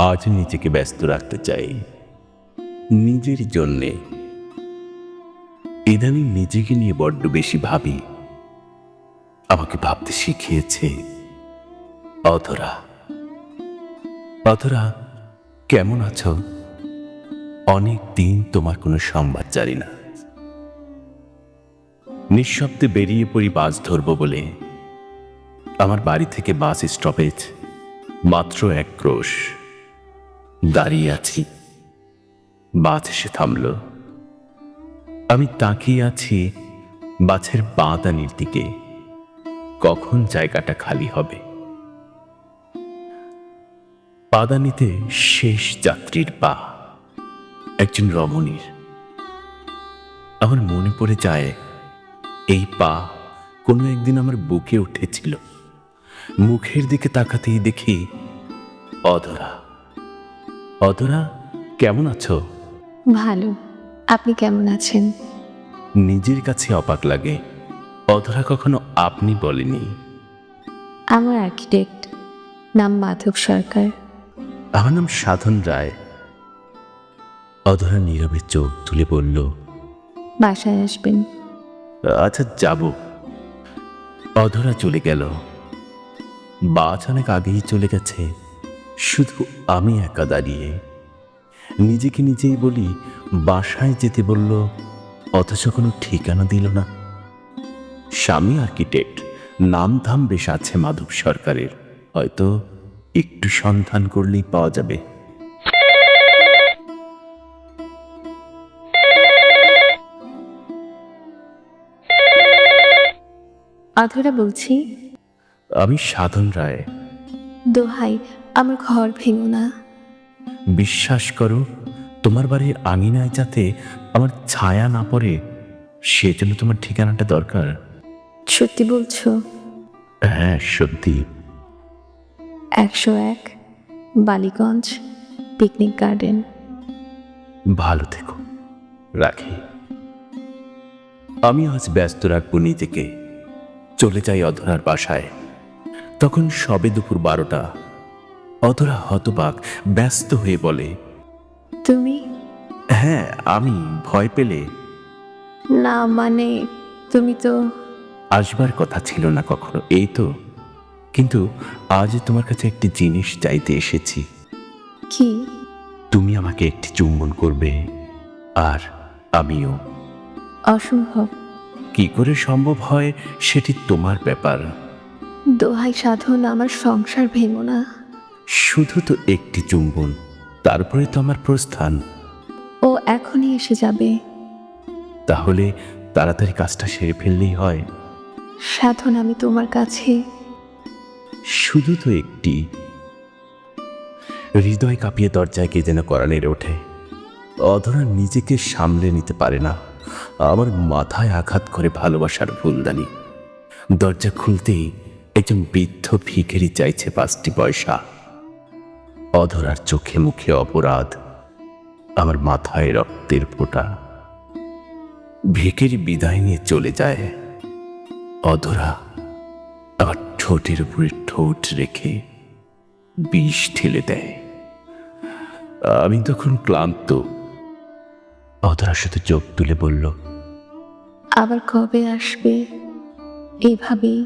আজ নিজেকে ব্যস্ত রাখতে চাই। নিজের জন্যে। ইদানিং নিজেকে নিয়ে বড্ড বেশি ভাবি। আমাকে ভাবতে শিখিয়েছে অধরা। অধরা, কেমন আছো? অনেক দিন তোমার কোনো সংবাদ জানি না। নিঃশব্দে বেরিয়ে পড়ি বাস ধরবো বলে। আমার বাড়ি থেকে বাস স্টপেজ মাত্র এক ক্রোশ। দাঁড়িয়ে আছি। বাস এসে থামল। আমি তাকিয়ে আছি বাছের বাঁদানির দিকে। কখন জায়গাটা খালি হবে? পাদানিতে শেষ যাত্রীর পা একজন রমণীর। আমার মনে পড়ে যায়, এই পা কোনো একদিন আমার বুকে উঠেছিল। মুখের দিকে তাকাতেই দেখি অধরা। অধরা কেমন আছো? ভালো। আপনি কেমন আছেন? নিজের কাছে অবাক লাগে। অধরা কখনো আপনি বলেনি। আমার আর্কিটেক্ট নাম মাধব সরকার। আমার নাম সাধন রায়। অধরা নীরবে চোখ তুলে বলল বাসায় আসবেন। আচ্ছা যাব। অধরা চলে গেল। বাজ অনেক আগেই চলে গেছে। শুধু আমি একা দাঁড়িয়ে নিজেকে নিজেই বলি বাসায় যেতে বলল অথচ কোনো ঠিকানা দিল না। স্বামী আর্কিটেক্ট নাম ধাম বেশ আছে মাধব সরকারের হয়তো একটু সন্ধান করলেই পাওয়া যাবে। অধরা বলছি। আমি সাধন রায়। দোহাই আমার ঘর ভেঙো না। বিশ্বাস করো তোমার বাড়ির আঙিনায় যাতে আমার ছায়া না পড়ে সেজন্য তোমার ঠিকানাটা দরকার। সত্যি বলছো? হ্যাঁ সত্যি। একশো এক বালিগঞ্জ পিকনিক গার্ডেন ভালো থেকো রাখি। আমি আজ ব্যস্ত রাখব নিজেকে। চলে যাই অধরার বাসায়। তখন সবে দুপুর বারোটা। অধরা হতবাক ব্যস্ত হয়ে বলে তুমি? হ্যাঁ আমি ভয় পেলে। না মানে তুমি তো আসবার কথা ছিল না কখনো এই তো। কিন্তু আজ তোমার কাছে একটি জিনিস চাইতে এসেছি। কি? তুমি আমাকে একটি চুম্বন করবে আর আমিও। অসম্ভব। কি করে সম্ভব হয় সেটি তোমার ব্যাপার। দোহাই সাধন আমার সংসার ভেঙো না। শুধু তো একটি চুম্বন তারপরে তো আমার প্রস্থান। ও এখনই এসে যাবে। তাহলে তাড়াতাড়ি কাজটা সেরে ফেললেই হয়। সাধন আমি তোমার কাছে। শুধু তো একটি। হৃদয় কাঁপিয়ে দরজায় কে যেন করানের ওঠে। অধরা নিজেকে সামলে নিতে পারে না। আমার মাথায় আঘাত করে ভালোবাসার ফুলদানি। দরজা খুলতেই একজন বৃদ্ধ ভিখেরি চাইছে পাঁচটি পয়সা। অধরার চোখে মুখে অপরাধ, আমার মাথায় রক্তের ফোঁটা। ভিখেরি বিদায় নিয়ে চলে যায়। অধরা আমার ঠোঁটের উপরে ঠোঁট রেখে বিষ ঠেলে দেয়। আমি তখন ক্লান্ত। অধরা শুধু চোখ তুলে বলল, আবার কবে আসবে? এইভাবেই